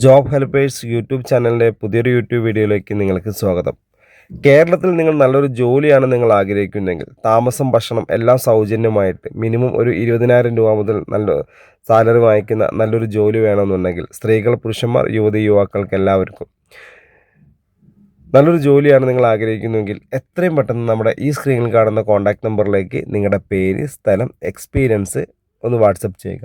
Job helpers YouTube ചാനലിന്റെ പുതിയൊരു YouTube വീഡിയോയിലേക്ക് നിങ്ങൾക്ക് സ്വാഗതം. കേരളത്തിൽ നിങ്ങൾ നല്ലൊരു ജോലിയാണ് നിങ്ങൾ ആഗ്രഹിക്കുന്നെങ്കിൽ താമസം ഭക്ഷണം എല്ലാം സൗജന്യമായിട്ട് മിനിമം ഒരു ഇരുപതിനായിരം രൂപ മുതൽ നല്ല സാലറി വാങ്ങിക്കുന്ന നല്ലൊരു ജോലി വേണമെന്നുണ്ടെങ്കിൽ സ്ത്രീകൾ പുരുഷന്മാർ യുവതി യുവാക്കൾക്ക് എല്ലാവർക്കും നല്ലൊരു ജോലിയാണ് നിങ്ങൾ ആഗ്രഹിക്കുന്നുവെങ്കിൽ എത്രയും പെട്ടെന്ന് നമ്മുടെ ഈ സ്ക്രീനിൽ കാണുന്ന കോൺടാക്ട് നമ്പറിലേക്ക് നിങ്ങളുടെ പേര് സ്ഥലം എക്സ്പീരിയൻസ് ഒന്ന് വാട്സപ്പ് ചെയ്യുക.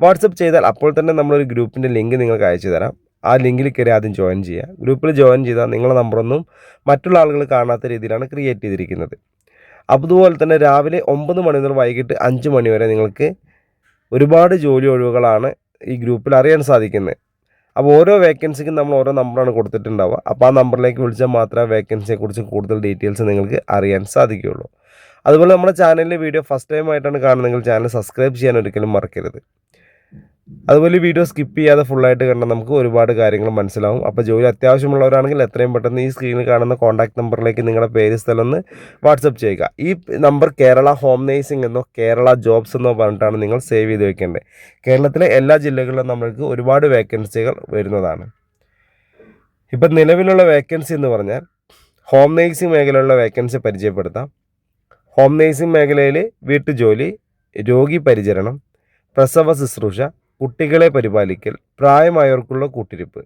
വാട്സപ്പ് ചെയ്താൽ അപ്പോൾ തന്നെ നമ്മളൊരു ഗ്രൂപ്പിന്റെ ലിങ്ക് നിങ്ങൾക്ക് അയച്ചു തരാം. ആ ലിങ്കിൽ കയറി ആദ്യം ജോയിൻ ചെയ്യുക. ഗ്രൂപ്പിൽ ജോയിൻ ചെയ്താൽ നിങ്ങളുടെ നമ്പറൊന്നും മറ്റുള്ള ആളുകൾ കാണാത്ത രീതിയിലാണ് ക്രിയേറ്റ് ചെയ്തിരിക്കുന്നത്. അതുപോലെ തന്നെ രാവിലെ ഒമ്പത് മണി മുതൽ വൈകിട്ട് അഞ്ച് മണി വരെ നിങ്ങൾക്ക് ഒരുപാട് ജോലി ഒഴിവുകളാണ് ഈ ഗ്രൂപ്പിൽ അറിയാൻ സാധിക്കുന്നത്. അപ്പോൾ ഓരോ വേക്കൻസിക്കും നമ്മൾ ഓരോ നമ്പറാണ് കൊടുത്തിട്ടുണ്ടാവുക. അപ്പോൾ ആ നമ്പറിലേക്ക് വിളിച്ചാൽ മാത്രമേ വേക്കൻസിയെക്കുറിച്ച് കൂടുതൽ ഡീറ്റെയിൽസ് നിങ്ങൾക്ക് അറിയാൻ സാധിക്കുകയുള്ളൂ. അതുപോലെ നമ്മുടെ ചാനലിലെ വീഡിയോ ഫസ്റ്റ് ടൈം ആയിട്ടാണ് കാണുന്നതെങ്കിൽ ചാനൽ സബ്സ്ക്രൈബ് ചെയ്യാൻ ഒരിക്കലും മറക്കരുത്. അതുപോലെ വീഡിയോ സ്കിപ്പ് ചെയ്യാതെ ഫുള്ളായിട്ട് കണ്ടാൽ നമുക്ക് ഒരുപാട് കാര്യങ്ങൾ മനസ്സിലാവും. അപ്പോൾ ജോലി അത്യാവശ്യമുള്ളവരാണെങ്കിൽ എത്രയും പെട്ടെന്ന് ഈ സ്ക്രീനിൽ കാണുന്ന കോൺടാക്ട് നമ്പറിലേക്ക് നിങ്ങളുടെ പേര് സ്ഥലം ഒന്ന് വാട്സപ്പ് ചെയ്യുക. ഈ നമ്പർ കേരള ഹോം നേഴ്സിംഗ് എന്നോ കേരള ജോബ്സ് എന്നോ പറഞ്ഞിട്ടാണ് നിങ്ങൾ സേവ് ചെയ്ത് വെക്കേണ്ടത്. കേരളത്തിലെ എല്ലാ ജില്ലകളിലും നമ്മൾക്ക് ഒരുപാട് വേക്കൻസികൾ വരുന്നതാണ്. ഇപ്പം നിലവിലുള്ള വേക്കൻസി എന്ന് പറഞ്ഞാൽ ഹോം നേഴ്സിംഗ് മേഖലയിലുള്ള വേക്കൻസി പരിചയപ്പെടുത്താം. ഹോം നേഴ്സിംഗ് മേഖലയിൽ വീട്ടുജോലി രോഗി പരിചരണം പ്രസവ ശുശ്രൂഷ കുട്ടികളെ പരിപാലിക്കൽ പ്രായമായവർക്കുള്ള കൂട്ടിരിപ്പ്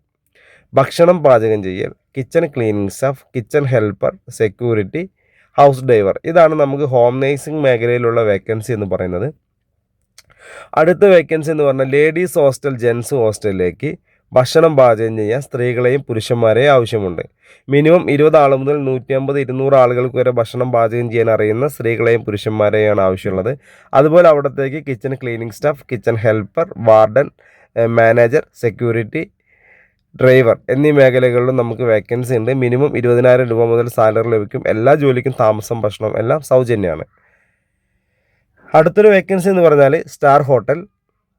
ഭക്ഷണം പാചകം ചെയ്യൽ kitchen cleaning staff kitchen helper security house driver ഇതാണ് നമുക്ക് ഹോം നേഴ്സിംഗ് മേഖലയിലുള്ള വേക്കൻസി എന്ന് പറയുന്നത്. അടുത്ത വേക്കൻസി എന്ന് പറഞ്ഞാൽ ലേഡീസ് ഹോസ്റ്റൽ ജെൻസ് ഹോസ്റ്റലിലേക്ക് ഭക്ഷണം പാചകം ചെയ്യാൻ സ്ത്രീകളെയും പുരുഷന്മാരെയും ആവശ്യമുണ്ട്. മിനിമം ഇരുപത് ആൾ മുതൽ നൂറ്റി അമ്പത് ഇരുന്നൂറ് ആളുകൾക്ക് വരെ ഭക്ഷണം പാചകം ചെയ്യാൻ അറിയുന്ന സ്ത്രീകളെയും പുരുഷന്മാരെയാണ് ആവശ്യമുള്ളത്. അതുപോലെ അവിടത്തേക്ക് kitchen cleaning staff kitchen helper warden manager security driver എന്നീ മേഖലകളിലും നമുക്ക് വേക്കൻസി ഉണ്ട്. മിനിമം ഇരുപതിനായിരം രൂപ മുതൽ സാലറി ലഭിക്കും. എല്ലാ ജോലിക്കും താമസം ഭക്ഷണം എല്ലാം സൗജന്യമാണ്. അടുത്തൊരു വേക്കൻസി എന്ന് പറഞ്ഞാൽ star hotel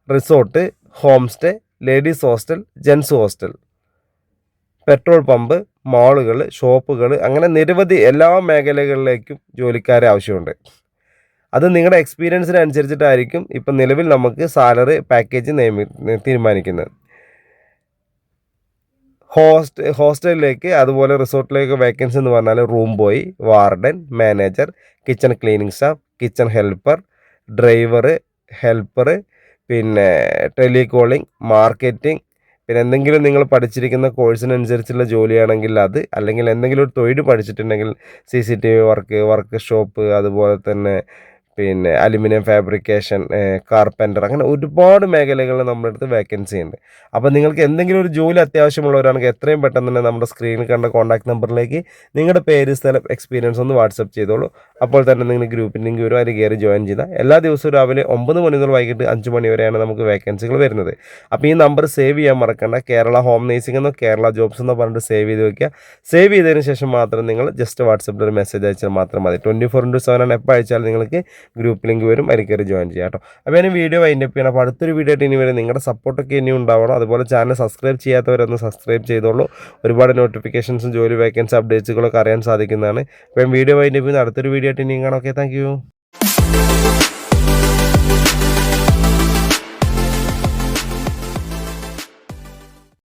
resort home stay ladies hostel gents hostel. Petrol pump മാളുകൾ ഷോപ്പുകൾ അങ്ങനെ നിരവധി എല്ലാ മേഖലകളിലേക്കും ജോലിക്കാരെ ആവശ്യമുണ്ട്. അത് നിങ്ങളുടെ എക്സ്പീരിയൻസിനനുസരിച്ചിട്ടായിരിക്കും ഇപ്പം നിലവിൽ നമുക്ക് സാലറി പാക്കേജ് നിയമി തീരുമാനിക്കുന്നത്. ഹോസ്റ്റ് ഹോസ്റ്റലിലേക്ക് അതുപോലെ റിസോർട്ടിലേക്ക് വേക്കൻസി എന്ന് പറഞ്ഞാൽ room boy warden manager kitchen cleaning staff kitchen helper driver helper പിന്നെ ടെലികോളിംഗ് മാർക്കറ്റിംഗ് പിന്നെ എന്തെങ്കിലും നിങ്ങൾ പഠിച്ചിരിക്കുന്ന കോഴ്സിനനുസരിച്ചുള്ള ജോലിയാണെങ്കിൽ അത് അല്ലെങ്കിൽ എന്തെങ്കിലും ഒരു തൊഴിൽ പഠിച്ചിട്ടുണ്ടെങ്കിൽ C C T V work workshop അതുപോലെ തന്നെ പിന്നെ അലുമിനിയം ഫാബ്രിക്കേഷൻ കാർപ്പന്റർ അങ്ങനെ ഒരുപാട് മേഖലകളിൽ നമ്മുടെ അടുത്ത് വേക്കൻസി ഉണ്ട്. അപ്പോൾ നിങ്ങൾക്ക് എന്തെങ്കിലും ഒരു ജോലി അത്യാവശ്യമുള്ളവരാണെങ്കിൽ എത്രയും പെട്ടെന്ന് തന്നെ നമ്മുടെ സ്ക്രീനിൽ കണ്ട കോൺടാക്ട് നമ്പറിലേക്ക് നിങ്ങളുടെ പേര് സ്ഥലം എക്സ്പീരിയൻസ് ഒന്ന് വാട്സപ്പ് ചെയ്തോളൂ. അപ്പോൾ തന്നെ നിങ്ങൾ ഗ്രൂപ്പിൽ ലിങ്ക് വരും അതിൽ കയറി ജോയിൻ ചെയ്താൽ എല്ലാ ദിവസവും രാവിലെ ഒമ്പത് മണി മുതൽ വൈകിട്ട് അഞ്ച് മണി വരെയാണ് നമുക്ക് വേക്കൻസികൾ വരുന്നത്. അപ്പോൾ ഈ നമ്പർ സേവ് ചെയ്യാൻ മറക്കണ്ട. കേരള ഹോം നേഴ്സിംഗ് എന്നോ കേരള ജോബ്സ് എന്നോ പറഞ്ഞിട്ട് സേവ് ചെയ്ത് വെക്കുക. സേവ് ചെയ്തതിന് ശേഷം മാത്രം നിങ്ങൾ ജസ്റ്റ് വാട്സപ്പിൽ ഒരു മെസ്സേജ് അയച്ചാൽ മാത്രം മതി. ട്വന്റി ഫോർ ഇന്റു സെവൻ ആണ് എപ്പോൾ അയച്ചാൽ നിങ്ങൾക്ക് ഗ്രൂപ്പ് ലിങ്ക് വരും അതിൽ കയറി ജോയിൻ ചെയ്യാം കേട്ടോ. അപ്പോൾ ഞാൻ വീഡിയോ വൈൻഡപ്പ് ചെയ്യണം. അപ്പോൾ അടുത്തൊരു വീഡിയോ ആയിട്ട് ഇനി വരെ. നിങ്ങളുടെ സപ്പോർട്ടൊക്കെ ഇനി ഉണ്ടാവണം. അതുപോലെ ചാനൽ സബ്സ്ക്രൈബ് ചെയ്യാത്തവരൊന്ന് സബ്സ്ക്രൈബ് ചെയ്തോളൂ. ഒരുപാട് നോട്ടിഫിക്കേഷൻസും ജോലി വേക്കൻസി അപ്ഡേറ്റ്സുകളൊക്കെ അറിയാൻ സാധിക്കുന്നതാണ്. അപ്പം വീഡിയോ വൈൻഡപ്പ് ചെയ്യുന്ന അടുത്തൊരു വീഡിയോ ആയിട്ട് ഇനിയും കാണാം. Okay thank